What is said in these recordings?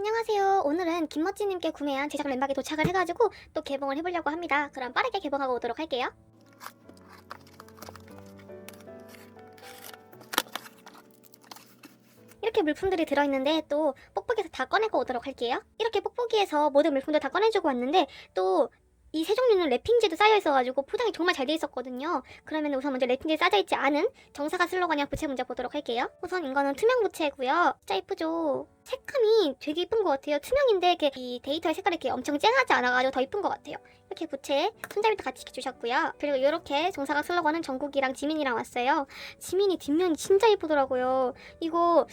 안녕하세요. 오늘은 김멋지님께 구매한 제작 램박이 도착을 해가지고 또 개봉을 해보려고 합니다. 그럼 빠르게 개봉하고 오도록 할게요. 이렇게 물품들이 들어있는데 또 뽁뽁이에서 다 꺼내고 오도록 할게요. 이렇게 뽁뽁이에서 모든 물품들 다 꺼내주고 왔는데 또 이 세 종류는 랩핑지도 쌓여 있어가지고 포장이 정말 잘 돼 있었거든요. 그러면 우선 먼저 랩핑지에 싸져 있지 않은 정사가 슬로건이랑 부채 문제 보도록 할게요. 우선 이거는 투명 부채고요. 진짜 이쁘죠? 색감이 되게 이쁜 것 같아요. 투명인데 이렇게 이 데이터의 색깔이 이렇게 엄청 쨍하지 않아가지고 더 이쁜 것 같아요. 이렇게 부채 손잡이도 같이 주셨고요. 그리고 이렇게 정사각 슬로건은 정국이랑 지민이랑 왔어요. 지민이 뒷면이 진짜 이쁘더라고요. 이거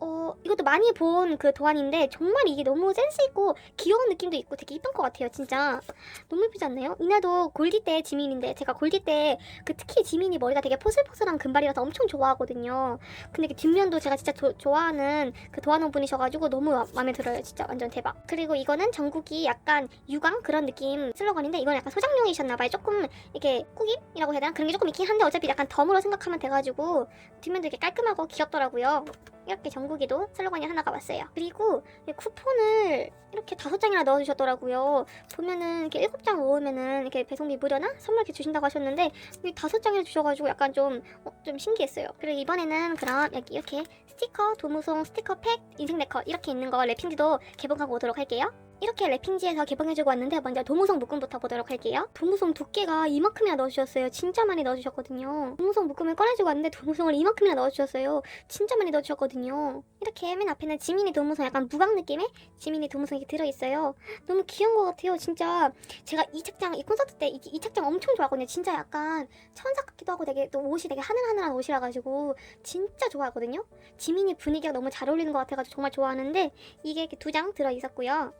어 이것도 많이 본 그 도안인데 정말 이게 너무 센스 있고 귀여운 느낌도 있고 되게 이쁜 것 같아요. 진짜 너무 예쁘지 않나요? 이나도 골디 때 지민인데 제가 골디 때 그 특히 지민이 머리가 되게 포슬포슬한 금발이라서 엄청 좋아하거든요. 근데 이게 뒷면도 제가 진짜 조- 좋아하는 그 도안원 분이셔가지고 너무 마- 마음에 들어요. 진짜 완전 대박. 그리고 이거는 전국이 약간 유광 그런 느낌 슬로건인데 이건 약간 소장용이셨나봐요. 조금 이렇게 꾸김이라고 해야 되나? 그런 게 조금 있긴 한데 어차피 약간 덤으로 생각하면 돼가지고 뒷면도 이렇게 깔끔하고 귀엽더라고요. 이렇게 전국이도 슬로건이 하나가 왔어요. 그리고 이 쿠폰을 이렇게 다섯 장이나 넣어주셨더라고요. 보면은 이렇게 일곱 장 모으면은 이렇게 배송비 무료나 선물 이렇게 주신다고 하셨는데 이 다섯 장이나 주셔가지고 약간 좀, 어, 좀 신기했어요. 그리고 이번에는 그럼 여기 이렇게 스티커, 도무송, 스티커 팩, 인생 네컷 이렇게 있는 거 랩핑지도 개봉하고 오도록 할게요. 이렇게 랩핑지에서 개봉해주고 왔는데 먼저 도무송 묶음부터 보도록 할게요. 도무송 두께가 이만큼이나 넣어주셨어요. 진짜 많이 넣어주셨거든요. 도무송 묶음을 꺼내주고 왔는데 도무송을 이만큼이나 넣어주셨어요. 진짜 많이 넣어주셨거든요. 이렇게 맨 앞에는 지민이 도무송 약간 무광 느낌의 지민이 도무송이 들어있어요. 너무 귀여운 것 같아요. 진짜 제가 이 착장 이 콘서트 때 이 착장 엄청 좋아하거든요. 진짜 약간 천사 같기도 하고 되게 또 옷이 되게 하늘하늘한 옷이라 가지고 진짜 좋아하거든요. 지민이 분위기가 너무 잘 어울리는 것 같아가지고 정말 좋아하는데 이게 이렇게 두 장 들어 있었고요.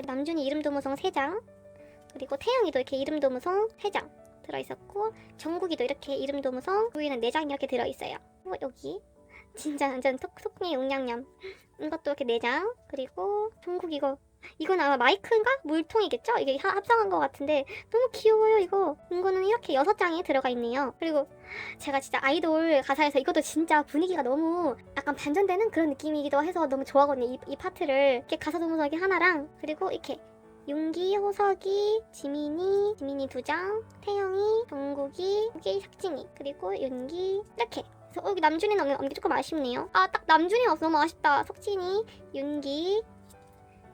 그리고 남준이 이름 도무송 세 장, 그리고 태영이도 이렇게 이름 도무송 세장 들어 있었고 정국이도 이렇게 이름 도무송 여기는 네장 이렇게 들어 있어요. 그리고 여기 진짜 완전 톡톡이 용량냠 이것도 이렇게 네장 그리고 정국 이거 이건 아마 마이크인가 물통이겠죠? 이게 하- 합성한 것 같은데 너무 귀여워요 이거 이거는 이렇게 여섯 장이 들어가 있네요 그리고 제가 진짜 아이돌 가사에서 이것도 진짜 분위기가 너무 약간 반전되는 그런 느낌이기도 해서 너무 좋아하거든요 이, 이 파트를 이렇게 가사 도무석이 하나랑 그리고 이렇게 윤기, 호석이, 지민이, 지민이 두 장, 태영이, 정국이, 여기 삭진이, 그리고 윤기 이렇게. 그래서 어, 여기 남준이는 없는 게 조금 아쉽네요. 아 딱 남준이 없어 너무 아쉽다. 석진이, 윤기,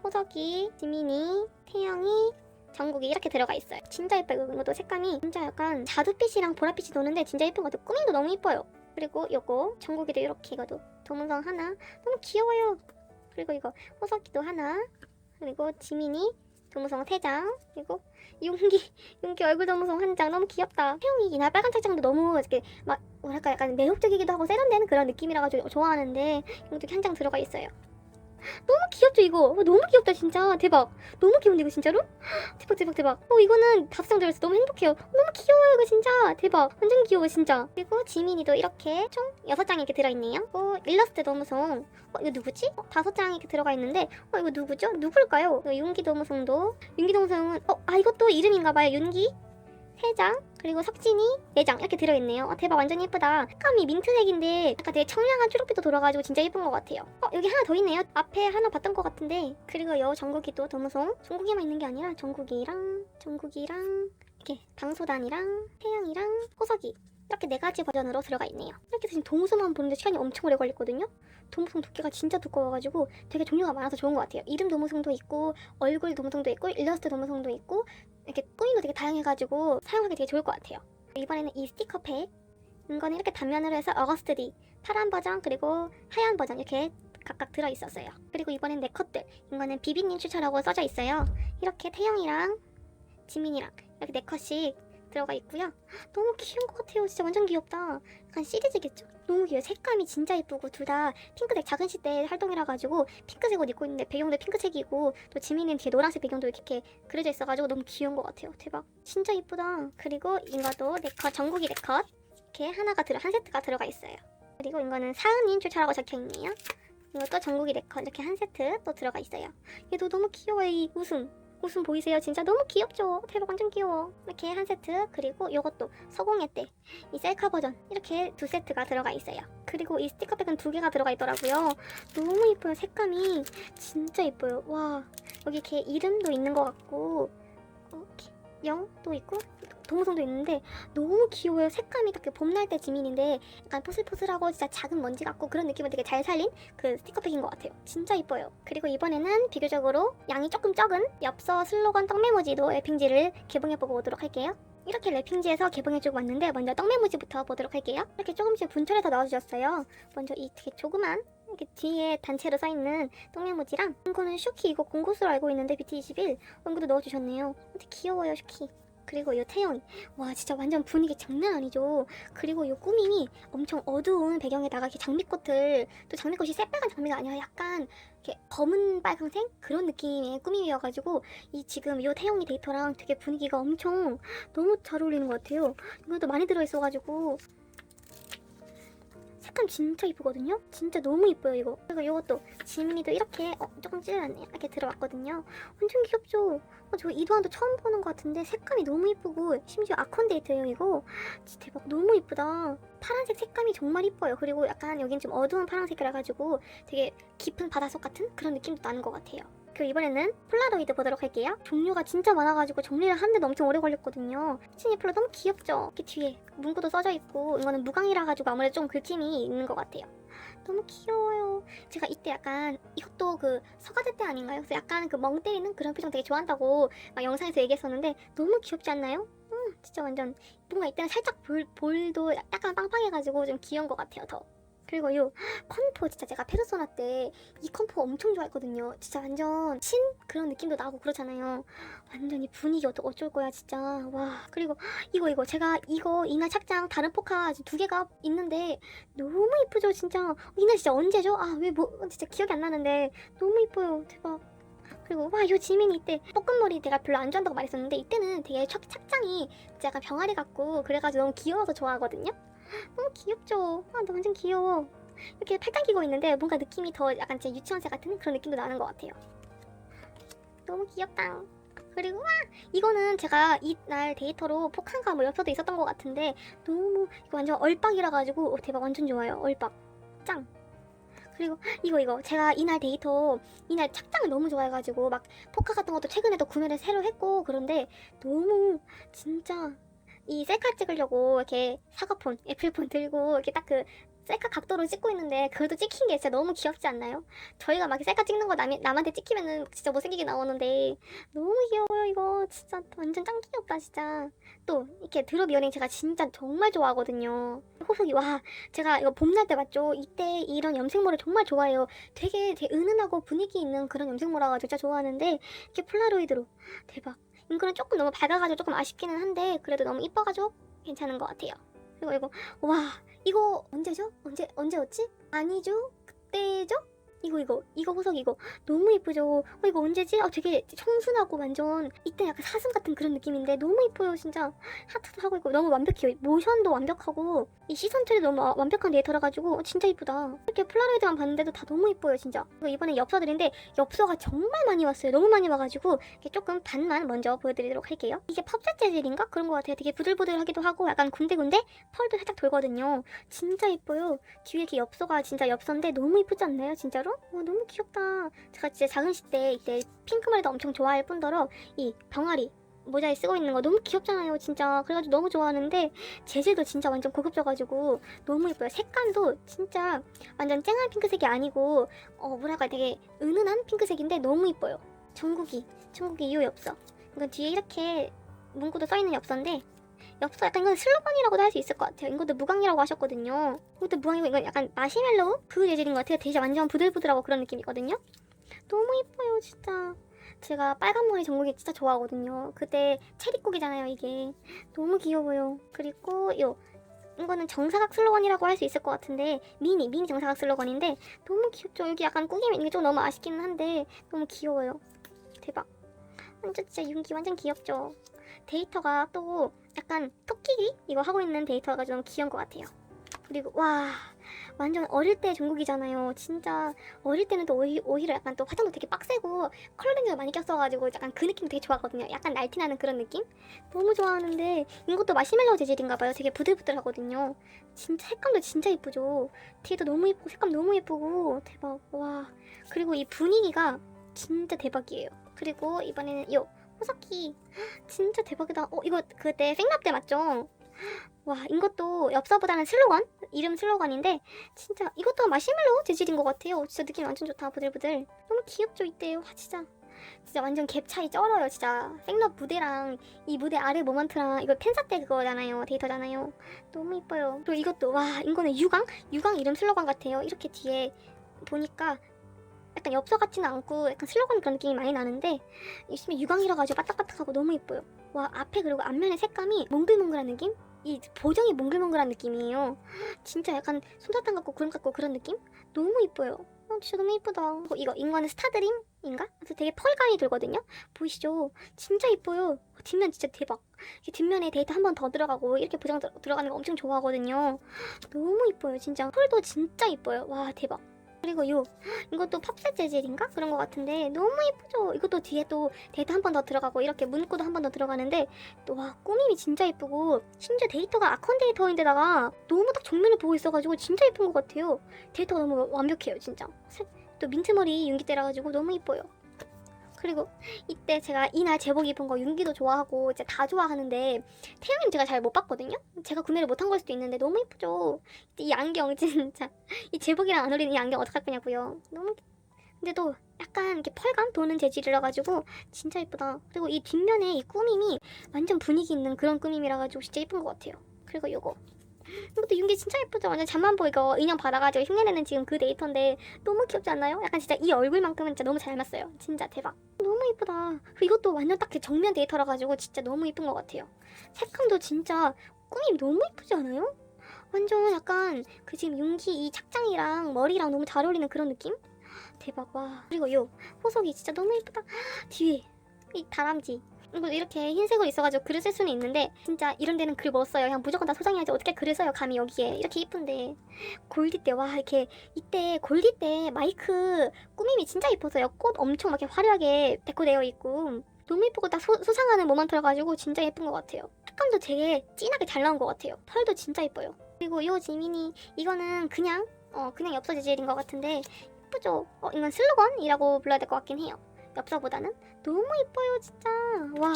호석이, 지민이, 태영이, 정국이 이렇게 들어가 있어요. 진짜 예뻐요. 이것도 색감이 진짜 약간 자두빛이랑 보랏빛이 도는데 진짜 같아요. 꾸미도 너무 예뻐요. 그리고 요거 정국이도 이렇게 이거도 도문성 하나 너무 귀여워요. 그리고 이거 호석이도 하나 그리고 지민이 도무성 3장 그리고 윤기 윤기 얼굴 도무성 한 장 너무 귀엽다 태용이 이날 빨간 책장도 너무 이렇게 막 뭐랄까 약간 매혹적이기도 하고 세련되는 그런 느낌이라 가지고 좋아하는데 이것도 한장 들어가 있어요 너무 귀엽죠 이거? 어, 너무 귀엽다 진짜. 대박. 너무 귀여운데 이거 진짜로? 대박 대박 대박. 어 이거는 장 들어있어 너무 행복해요. 너무 귀여워요 이거 진짜. 대박. 완전 귀여워 진짜. 그리고 지민이도 이렇게 총 여섯 장 이렇게 들어있네요. 어 일러스트 도무성 어 이거 누구지? 어, 다섯 장 이렇게 들어가 있는데 어 이거 누구죠? 누굴까요? 이거 윤기 도무성도. 윤기 도무성은 어 아 이것도 이름인가봐요. 윤기? 세장 그리고 석진이 네장 이렇게 들어있네요. 어, 대박 완전 예쁘다. 색감이 민트색인데 약간 되게 청량한 초록빛도 돌아가지고 진짜 예쁜 것 같아요. 어 여기 하나 더 있네요. 앞에 하나 봤던 것 같은데. 그리고 여 정국이도 도무송 정국이만 있는 게 아니라 정국이랑 정국이랑 이렇게 방소단이랑 태양이랑 호석이 이렇게 네 가지 버전으로 들어가 있네요. 이렇게 지금 도무송만 보는데 시간이 엄청 오래 걸렸거든요. 도무송 두께가 진짜 두꺼워가지고 되게 종류가 많아서 좋은 것 같아요. 이름 도무송도 있고 얼굴 도무송도 있고 일러스트 도무송도 있고 이렇게 꾸미도 되게 다양해가지고 사용하기 되게 좋을 것 같아요. 이번에는 이 스티커 팩 이거는 이렇게 단면으로 해서 어거스트 D 파란 버전 그리고 하얀 버전 이렇게 각각 들어 있었어요. 그리고 이번엔 네 컷들 이거는 비비님 추천라고 써져 있어요. 이렇게 태영이랑 지민이랑 이렇게 네 컷씩 들어가 있고요. 너무 귀여운 것 같아요. 진짜 완전 귀엽다. 약간 시리즈겠죠? 너무 귀여워. 색감이 진짜 예쁘고 둘 다 핑크색 작은 시대 활동이라 가지고 핑크색 옷 입고 있는데 배경도 핑크색이고 또 지민이는 뒤에 노란색 배경도 이렇게 그려져 있어가지고 너무 귀여운 것 같아요. 대박. 진짜 예쁘다. 그리고 이거도 네컷 전국이 네컷 이렇게 하나가 들어 한 세트가 들어가 있어요. 그리고 이거는 사은인 출처라고 적혀 있네요. 이것도 전국이 네컷 이렇게 한 세트 또 들어가 있어요. 얘도 너무 귀여워요. 이 웃음. 웃음 보이세요? 진짜 너무 귀엽죠? 대박 완전 귀여워. 이렇게 한 세트 그리고 이것도 서공예 때 이 셀카 버전 이렇게 두 세트가 들어가 있어요. 그리고 이 스티커백은 두 개가 들어가 있더라고요. 너무 예뻐요. 색감이 진짜 예뻐요. 와 여기 이렇게 이름도 있는 것 같고 영도 있고 동성도 있는데 너무 귀여워요. 색감이 딱 그 봄날 때 지민인데 약간 포슬포슬하고 진짜 작은 먼지 같고 그런 느낌을 되게 잘 살린 그 스티커백인 것 같아요. 진짜 이뻐요. 그리고 이번에는 비교적으로 양이 조금 적은 엽서 슬로건 떡메모지도 랩핑지를 개봉해보고 오도록 할게요. 이렇게 랩핑지에서 개봉해주고 왔는데 먼저 떡메모지부터 보도록 할게요. 이렇게 조금씩 분철해서 넣어주셨어요. 먼저 이 되게 조그만 이렇게 뒤에 단체로 써있는 떡메모지랑 이거는 슈키 이거 공구스로 알고 있는데 BT21 이것도 넣어주셨네요. 되게 귀여워요 슈키. 그리고 이 태영이 와 진짜 완전 분위기 장난 아니죠. 그리고 이 꾸밈이 엄청 어두운 배경에다가 이렇게 장미꽃을 또 장미꽃이 새빨간 장미가 아니라 약간 이렇게 검은 빨강색 그런 느낌의 꾸밈이어가지고 이 지금 이 태영이 데이터랑 되게 분위기가 엄청 너무 잘 어울리는 것 같아요. 이것도 많이 들어있어가지고 색감 진짜 이쁘거든요. 진짜 너무 이뻐요 이거. 그리고 이것도 지민이도 이렇게 어, 조금 찔렸네요. 이렇게 들어왔거든요. 완전 귀엽죠. 어, 저 이도한도 처음 보는 것 같은데 색감이 너무 이쁘고 심지어 아콘 데이트예요 이거. 진짜 대박 너무 이쁘다. 파란색 색감이 정말 이뻐요. 그리고 약간 여긴 좀 어두운 파란색이라 가지고 되게 깊은 바닷속 같은 그런 느낌도 나는 것 같아요. 그리고 이번에는 폴라로이드 보도록 할게요. 종류가 진짜 많아가지고 정리를 하는데도 엄청 오래 걸렸거든요. 키치니 폴라 너무 귀엽죠? 이렇게 뒤에 문구도 써져 있고 이거는 무광이라 가지고 아무래도 좀 글킴이 있는 것 같아요. 너무 귀여워요. 제가 이때 약간 이것도 그 서가대 때 아닌가요? 그래서 약간 그 멍 때리는 그런 표정 되게 좋아한다고 막 영상에서 얘기했었는데 너무 귀엽지 않나요? 음, 진짜 완전 뭔가 이때는 살짝 볼, 볼도 약간 빵빵해가지고 좀 귀여운 것 같아요, 더. 그리고 요 컴포 진짜 제가 페르소나 때 이 컴포 엄청 좋아했거든요. 진짜 완전 신 그런 느낌도 나고 그렇잖아요. 완전 이 분위기 어쩌, 어쩔 거야 진짜. 와 그리고 이거 이거 제가 이거 이날 착장 다른 포카 두 개가 있는데 너무 이쁘죠 진짜. 이날 진짜 언제죠? 아 왜 뭐 진짜 기억이 안 나는데 너무 이뻐요 대박. 그리고 와 요 지민이 이때 볶음머리 내가 별로 안 좋아한다고 말했었는데 이때는 되게 착, 착장이 약간 병아리 같고 그래가지고 너무 귀여워서 좋아하거든요. 너무 귀 엽죠? 아, 나 완전 귀여워. 이렇게 팔짱 끼고 있는데 뭔가 느낌이 더 약간 제 유치원생 같은 그런 느낌도 나는 것 같아요. 너무 귀엽다. 그리고 와 이거는 제가 이날 데이터로 폭한가 뭐 옆에도 있었던 것 같은데 너무 이거 완전 얼빡이라 가지고 어, 대박 완전 좋아요. 얼빡 짱. 그리고 이거 이거 제가 이날 데이터 이날 착장을 너무 좋아해가지고 막 포카 같은 것도 최근에도 구매를 새로 했고 그런데 너무 진짜 이 셀카 찍으려고 이렇게 사과폰, 애플폰 들고 이렇게 딱 그 셀카 각도로 찍고 있는데 그래도 찍힌 게 진짜 너무 귀엽지 않나요? 저희가 막 셀카 찍는 거 남, 남한테 찍히면은 진짜 못생기게 나오는데 너무 귀여워요 이거. 진짜 완전 짱 귀엽다 진짜. 또 이렇게 드롭 이어링 제가 진짜 정말 좋아하거든요. 호석이 와 제가 이거 봄날 때 봤죠? 이때 이런 염색모를 정말 좋아해요. 되게 되게 은은하고 분위기 있는 그런 염색모라가 진짜 좋아하는데 이렇게 폴라로이드로. 대박 이거는 조금 너무 밝아가지고 조금 아쉽기는 한데 그래도 너무 이뻐가지고 괜찮은 것 같아요. 그리고 이거 와 이거 언제죠? 언제 언제였지? 아니죠? 그때죠? 이거 이거 이거 호석 이거. 너무 예쁘죠? 어 이거 언제지? 아 되게 청순하고 완전 이때 약간 사슴 같은 그런 느낌인데 너무 예뻐요 진짜. 하트도 하고 있고 너무 완벽해요. 모션도 완벽하고 이 시선 처리도 너무 완벽한 데이터라 가지고 진짜 이쁘다. 이렇게 폴라로이드만 봤는데도 다 너무 예뻐요 진짜. 그리고 이번에 엽서들인데 엽서가 정말 많이 왔어요. 너무 많이 와가지고 조금 반만 먼저 보여드리도록 할게요. 이게 팝셋 재질인가? 그런 것 같아요. 되게 부들부들하기도 하고 약간 군데군데 펄도 살짝 돌거든요. 진짜 예뻐요. 뒤에 이렇게 엽서가 진짜 엽서인데 너무 예쁘지 않나요 진짜로? 와 너무 귀엽다. 제가 진짜 작은 시때 이때 핑크머리도 엄청 좋아할 뿐더러 이 병아리 모자에 쓰고 있는 거 너무 귀엽잖아요 진짜. 그래가지고 너무 좋아하는데 재질도 진짜 완전 고급져가지고 너무 예뻐요. 색감도 진짜 완전 쨍한 핑크색이 아니고 어 뭐랄까 되게 은은한 핑크색인데 너무 이뻐요. 전국이 전국이 이 엽서 이건 뒤에 이렇게 문구도 써 있는 엽서인데 엽서 약간 이건 슬로건이라고도 할 수 있을 것 같아요. 이것도 무광이라고 하셨거든요. 이것도 무광이고 이건 약간 마시멜로우 그 재질인 것 같아요. 되게 완전 부들부들하고 그런 느낌이거든요. 너무 이뻐요 진짜. 제가 빨간 머리 전국이 진짜 좋아하거든요. 그때 체리국이잖아요 이게. 너무 귀여워요. 그리고 요 이거는 정사각 슬로건이라고 할 수 있을 것 같은데 미니 미니 정사각 슬로건인데 너무 귀엽죠. 여기 약간 꾸김이 있는 게좀 너무 아쉽기는 한데 너무 귀여워요. 대박. 완전 진짜 윤기 완전 귀엽죠. 데이터가 또 약간 토끼기 이거 하고 있는 데이터가 좀 귀여운 것 같아요. 그리고 와 완전 어릴 때 종국이잖아요. 진짜 어릴 때는 또 오히, 오히려 약간 또 화장도 되게 빡세고 컬러링을 많이 꼈어가지고 약간 그 느낌 되게 좋아하거든요. 약간 날티나는 그런 느낌? 너무 좋아하는데 이것도 마시멜로우 재질인가봐요. 되게 부들부들하거든요. 진짜 색감도 진짜 예쁘죠. 뒤에도 너무 예쁘고 색감 너무 예쁘고 대박 와 그리고 이 분위기가 진짜 대박이에요. 그리고 이번에는 요 호석기 진짜 대박이다. 어 이거 그때 생납 때 맞죠? 와 이것도 엽서보다는 슬로건 이름 슬로건인데 진짜 이것도 마시멜로우 재질인 것 같아요. 진짜 느낌 완전 좋다 부들부들. 너무 귀엽죠 이때. 와 진짜 진짜 완전 갭 차이 쩔어요 진짜. 생럽 무대랑 이 무대 아래 모먼트랑 이거 팬사 때 그거잖아요 데이터잖아요. 너무 이뻐요. 그리고 이것도 와 이거는 유광 유광 이름 슬로건 같아요. 이렇게 뒤에 보니까 약간 엽서 같지는 않고 약간 슬로건 그런 느낌이 많이 나는데 열심히 유광이라 가지고 바딱바딱하고 너무 예뻐요. 와 앞에 그리고 앞면의 색감이 몽글몽글한 느낌? 이 보정이 몽글몽글한 느낌이에요. 진짜 약간 솜사탕 같고 구름 같고 그런 느낌? 너무 이뻐요. 어, 진짜 너무 이쁘다. 그리고 이거 이거는 스타드림인가? 그래서 되게 펄감이 들거든요. 보이시죠? 진짜 이뻐요. 어, 뒷면 진짜 대박. 이렇게 뒷면에 데이터 한 번 더 들어가고 이렇게 보정 들- 들어가는 거 엄청 좋아하거든요. 너무 이뻐요, 진짜. 펄도 진짜 이뻐요. 와 대박. 그리고 요 이것도 팝셋 재질인가 그런 것 같은데 너무 예쁘죠. 이것도 뒤에 또 데이터 한 번 더 들어가고 이렇게 문구도 한 번 더 들어가는데 또 와 꾸밈이 진짜 예쁘고 심지어 데이터가 아컨 데이터인데다가 너무 딱 정면을 보고 있어가지고 진짜 예쁜 것 같아요. 데이터가 너무 완벽해요, 진짜. 색- 또 민트머리 윤기 때라가지고 너무 이뻐요. 그리고 이때 제가 이날 제복 입은 거 윤기도 좋아하고 이제 다 좋아하는데 태양님 제가 잘 못 봤거든요. 제가 구매를 못 한 걸 수도 있는데 너무 예쁘죠. 이 안경 진짜 이 제복이랑 안 어울리는 이 안경 어떡할 거냐고요. 너무 근데도 약간 이렇게 펄감 도는 재질이라 가지고 진짜 예쁘다. 그리고 이 뒷면에 이 꾸밈이 완전 분위기 있는 그런 꾸밈이라 가지고 진짜 예쁜 것 같아요. 그리고 요거 이것도 윤기 진짜 예쁘죠. 완전 잠만보 이거 인형 받아가지고 흉내내는 지금 그 데이터인데 너무 귀엽지 않나요? 약간 진짜 이 얼굴만큼은 진짜 너무 잘 맞어요. 진짜 대박. 너무 예쁘다. 이것도 완전 딱 그 정면 데이터라 가지고 진짜 너무 예쁜 것 같아요. 색감도 진짜 꾸밈 너무 예쁘지 않아요? 완전 약간 그 지금 윤기 이 착장이랑 머리랑 너무 잘 어울리는 그런 느낌? 대박 와. 그리고 요 호석이 진짜 너무 예쁘다. 뒤에 이 다람쥐. 이거 이렇게 흰색으로 있어가지고 글을 쓸 수는 있는데 진짜 이런 데는 글 못 써요. 그냥 무조건 다 소장해야지 어떻게 글을 써요. 감히 여기에 이렇게 이쁜데 골디 때 와 이렇게 이때 골디 때 마이크 꾸밈이 진짜 이뻐서요. 꽃 엄청 막 이렇게 화려하게 데코되어 있고 너무 예쁘고 딱 소, 소상하는 모먼트여가지고 진짜 예쁜 것 같아요. 색감도 되게 진하게 잘 나온 것 같아요. 펄도 진짜 예뻐요. 그리고 요 지민이 이거는 그냥 어 그냥 엽서 재질인 것 같은데 예쁘죠? 어 이건 슬로건이라고 불러야 될 것 같긴 해요. 엽서보다는? 너무 예뻐요 진짜. 와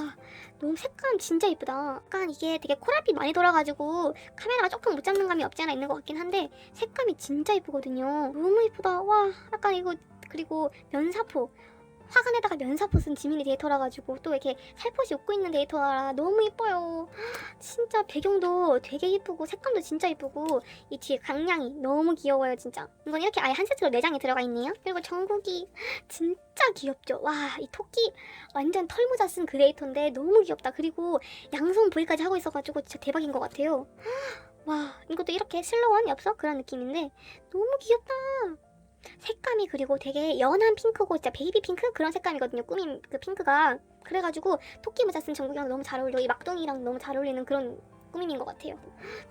너무 색감 진짜 예쁘다. 약간 이게 되게 코랄빛 많이 돌아가지고 카메라가 조금 못 잡는 감이 없지 않아 있는 것 같긴 한데 색감이 진짜 예쁘거든요. 너무 예쁘다. 와 약간 이거 그리고 면사포 화관에다가 면사포 쓴 지민이 데이터라 가지고 또 이렇게 살포시 웃고 있는 데이터라 너무 예뻐요. 진짜 배경도 되게 예쁘고 색감도 진짜 예쁘고 이 뒤에 강량이 너무 귀여워요 진짜. 이건 이렇게 아예 한 세트로 4장이 들어가 있네요. 그리고 정국이 진짜 귀엽죠? 와 이 토끼 완전 털모자 쓴 그레이터인데 너무 귀엽다. 그리고 양손 부위까지 하고 있어가지고 진짜 대박인 것 같아요. 와 이것도 이렇게 슬로원 엽서? 그런 느낌인데 너무 귀엽다 색감이 그리고 되게 연한 핑크고 진짜 베이비 핑크? 그런 색감이거든요 꾸민 그 핑크가. 그래가지고 토끼 모자 쓴 정국이랑 너무 잘 어울려. 이 막둥이랑 너무 잘 어울리는 그런 꾸밈인 것 같아요.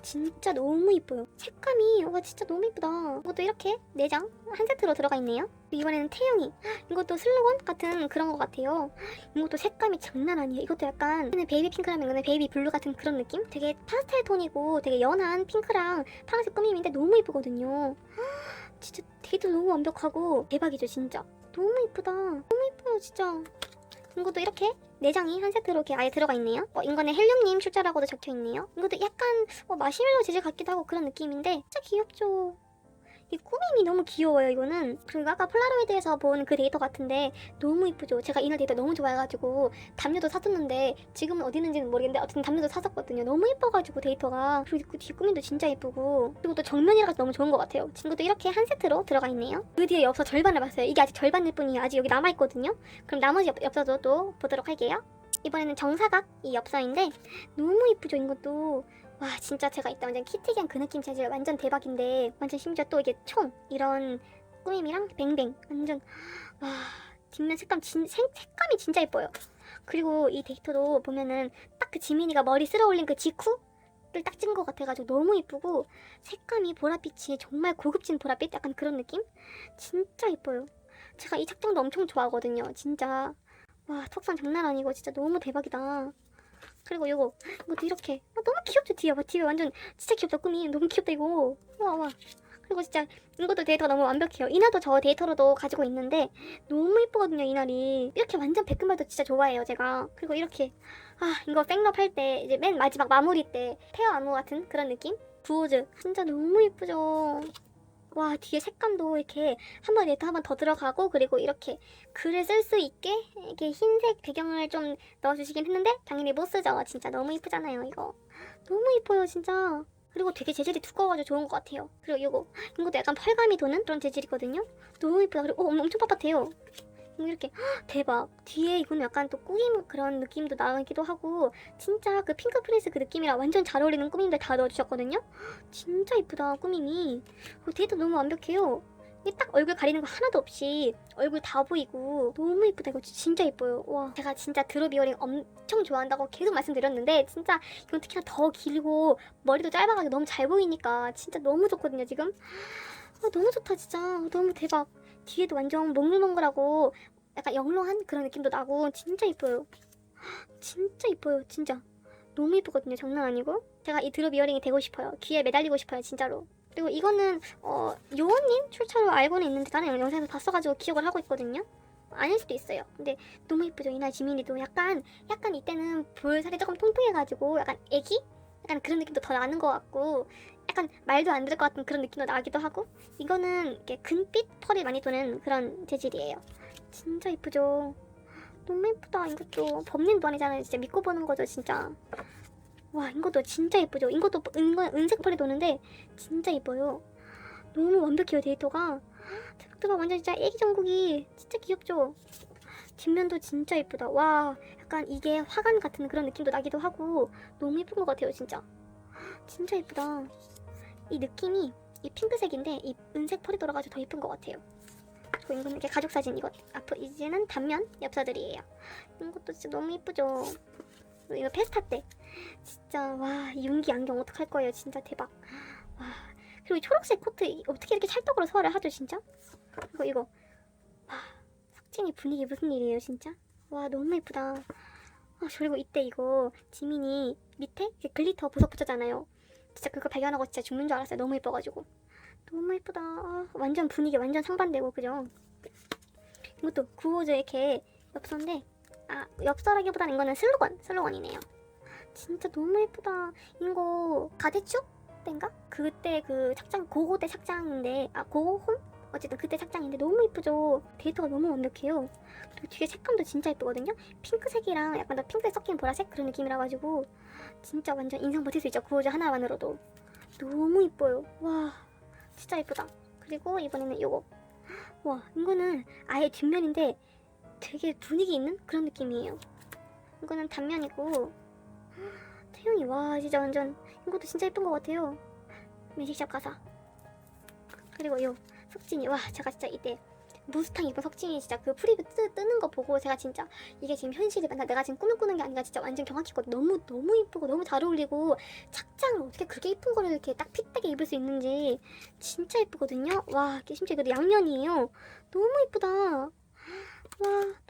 진짜 너무 이뻐요. 색감이 와 진짜 너무 이쁘다. 이것도 이렇게 4장 한 세트로 들어가 있네요. 이번에는 태영이. 이것도 슬로건 같은 그런 것 같아요. 이것도 색감이 장난 아니에요. 이것도 약간 베이비 핑크라면 이거는 베이비 블루 같은 그런 느낌? 되게 파스텔 톤이고 되게 연한 핑크랑 파란색 꾸밈인데 너무 이쁘거든요 진짜 데이터 너무 완벽하고 대박이죠 진짜 너무 이쁘다 너무 이뻐요 진짜 이것도 이렇게 네 장이 한 세트로 이렇게 아예 들어가 있네요. 어, 인간의 헬륨님 출자라고도 적혀 있네요. 이것도 약간 어, 마시멜로 재질 같기도 하고 그런 느낌인데 진짜 귀엽죠. 이 꾸밈이 너무 귀여워요 이거는. 그리고 아까 폴라로이드에서 본 그 데이터 같은데 너무 이쁘죠? 제가 이날 데이터 너무 좋아해가지고 담요도 사줬는데 지금은 어디 있는지는 모르겠는데 어쨌든 담요도 사줬거든요. 너무 이뻐가지고 데이터가. 그리고 꾸밈도 진짜 예쁘고. 그리고 또 정면이라서 너무 좋은 것 같아요. 친구도 이렇게 한 세트로 들어가 있네요. 그 뒤에 엽서 절반을 봤어요. 이게 아직 절반일 뿐이에요. 아직 여기 남아있거든요. 그럼 나머지 엽, 엽서도 또 보도록 할게요. 이번에는 정사각 이 엽서인데 너무 이쁘죠 이것도 와 진짜 제가 이때 완전 키티겐 그 느낌 재질 완전 대박인데 완전 심지어 또 이게 총 이런 꾸밈이랑 뱅뱅 완전 와 뒷면 색감 진, 색, 색감이 진짜 예뻐요 그리고 이 데이터도 보면은 딱 그 지민이가 머리 쓸어 올린 그 직후 보랏빛을 딱 찍은 것 같아가지고 너무 이쁘고 색감이 보랏빛이 정말 고급진 보랏빛 약간 그런 느낌? 진짜 이뻐요. 제가 이 착장도 엄청 좋아하거든요. 진짜 와 턱선 장난 아니고 진짜 너무 대박이다. 그리고 이거 이것도 이렇게. 아, 너무 귀엽죠 뒤에. 봐 뒤에 완전 진짜 귀엽다. 꿈이 너무 귀엽다 이거. 와 와. 그리고 진짜 이것도 데이터가 너무 완벽해요. 이날도 저 데이터로도 가지고 있는데 너무 이쁘거든요 이날이. 이렇게 완전 백금발도 진짜 좋아해요 제가. 그리고 이렇게 아 이거 백럽 할 때 이제 맨 마지막 마무리 때 페어 안무 같은 그런 느낌? 구호즈. 진짜 너무 이쁘죠 와 뒤에 색감도 이렇게 한번 레터 한번 더 들어가고 그리고 이렇게 글을 쓸 수 있게 이렇게 흰색 배경을 좀 넣어주시긴 했는데 당연히 못 쓰죠. 진짜 너무 이쁘잖아요 이거. 너무 이뻐요 진짜. 그리고 되게 재질이 두꺼워가지고 좋은 것 같아요. 그리고 이거 이것도 약간 펄감이 도는 그런 재질이거든요. 너무 이쁘다 그리고 어, 엄청 빳빳해요 이렇게 헉, 대박. 뒤에 이거는 약간 또 꾸밈 그런 느낌도 나기도 하고 진짜 그 핑크 프린스 그 느낌이랑 완전 잘 어울리는 꾸밈들 다 넣어주셨거든요 진짜 이쁘다 꾸밈이. 어, 데이터 너무 완벽해요. 이게 딱 얼굴 가리는 거 하나도 없이 얼굴 다 보이고 너무 이쁘다. 이거 진짜 이뻐요. 와 제가 진짜 드롭 이어링 엄청 좋아한다고 계속 말씀드렸는데 진짜 이건 특히나 더 길고 머리도 짧아가지고 너무 잘 보이니까 진짜 너무 좋거든요 지금? 아, 너무 좋다 진짜. 너무 대박 뒤에도 완전 몽글몽글하고 약간 영롱한 그런 느낌도 나고 진짜 이뻐요. 진짜 이뻐요 진짜. 너무 이쁘거든요 장난 아니고. 제가 이 드롭 이어링이 되고 싶어요. 귀에 매달리고 싶어요 진짜로. 그리고 이거는 어 요원님 출처로 알고는 있는데 다른 영상에서 봤어가지고 기억을 하고 있거든요. 아닐 수도 있어요. 근데 너무 이쁘죠 이날 지민이도. 약간 약간 이때는 볼살이 조금 통통해가지고 약간 애기? 약간 그런 느낌도 더 나는 것 같고 약간 말도 안 들을 것 같은 그런 느낌도 나기도 하고 이거는 이렇게 금빛 펄이 많이 도는 그런 재질이에요. 진짜 이쁘죠? 너무 이쁘다 이것도. 법님도 아니잖아요. 진짜 믿고 보는 거죠 진짜. 와 이것도 진짜 예쁘죠? 이것도 은, 은색 펄이 도는데 진짜 이뻐요. 너무 완벽해요 데이터가. 대박대박 완전 진짜 애기 전국이 진짜 귀엽죠? 뒷면도 진짜 예쁘다. 와 약간 이게 화관 같은 그런 느낌도 나기도 하고 너무 예쁜 것 같아요 진짜. 진짜 예쁘다 이 느낌이 이 핑크색인데 이 은색 펄이 돌아가지고 더 예쁜 것 같아요. 이거는 이렇게 가족 사진 이거. 앞으로 이제는 단면 엽서들이에요. 이것도 진짜 너무 예쁘죠? 이거 페스타 때. 진짜 와 윤기 안경 어떡할 거예요? 진짜 대박. 와. 그리고 이 초록색 코트 이- 어떻게 이렇게 찰떡으로 소화를 하죠 진짜? 그리고 이거. 와 석진이 분위기 무슨 일이에요 진짜? 와 너무 예쁘다. 아 그리고 이때 이거 지민이 밑에 글리터 보석 붙였잖아요 진짜 그거 발견하고 진짜 죽는 줄 알았어요. 너무 예뻐가지고. 너무 예쁘다. 아, 완전 분위기 완전 상반되고 그죠? 이것도 구호즈 이렇게 엽서인데 아 엽서라기보다는 이거는 슬로건 슬로건이네요. 진짜 너무 예쁘다. 이거 가대축 때인가? 그때 그 착장 고고 때 착장인데 아 고홈? 어쨌든 그때 착장인데 너무 예쁘죠? 데이터가 너무 완벽해요. 그리고 뒤에 색감도 진짜 예쁘거든요? 핑크색이랑 약간 더 핑크에 섞인 보라색? 그런 느낌이라 가지고 진짜 완전 인상 버틸 수 있죠. 구호즈 하나만으로도. 너무 이뻐요. 와 진짜 예쁘다. 그리고 이번에는 요거. 와 이거는 아예 뒷면인데 되게 분위기 있는 그런 느낌이에요. 이거는 단면이고. 태용이 와 진짜 완전 이것도 진짜 예쁜 것 같아요. 매직샵 가사. 그리고 요 석진이 와 제가 진짜 이때 무스탕 입은 석진이 진짜 그 프리뷰 뜨, 뜨는 거 보고 제가 진짜 이게 지금 현실이 맞나 내가 지금 꿈을 꾸는 게 아니라 진짜 완전 경악했거든 너무 너무 이쁘고 너무 잘 어울리고 착장을 어떻게 그렇게 이쁜 거를 이렇게 딱 핏되게 입을 수 있는지 진짜 예쁘거든요. 와 이게 심지어 이것도 양면이에요. 너무 이쁘다. 와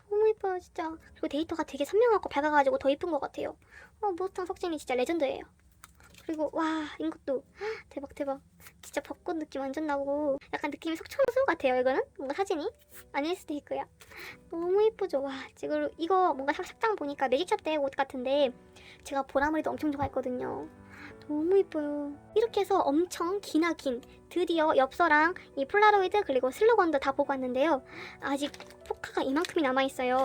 너무 이뻐요 진짜. 그리고 데이터가 되게 선명하고 밝아가지고 더 이쁜 것 같아요. 어 무스탕 석진이 진짜 레전드예요 그리고 와 이것도 대박 대박. 진짜 벚꽃 느낌 완전 나고 약간 느낌이 석촌수 같아요 이거는? 뭔가 사진이? 아닐 수도 있고요. 너무 이쁘죠? 와 지금 이거 뭔가 착- 착장 보니까 매직샵 때 옷 같은데 제가 보라머리도 엄청 좋아했거든요. 너무 이뻐요. 이렇게 해서 엄청 기나 긴 드디어 엽서랑 이 폴라로이드 그리고 슬로건도 다 보고 왔는데요. 아직 포카가 이만큼이 남아있어요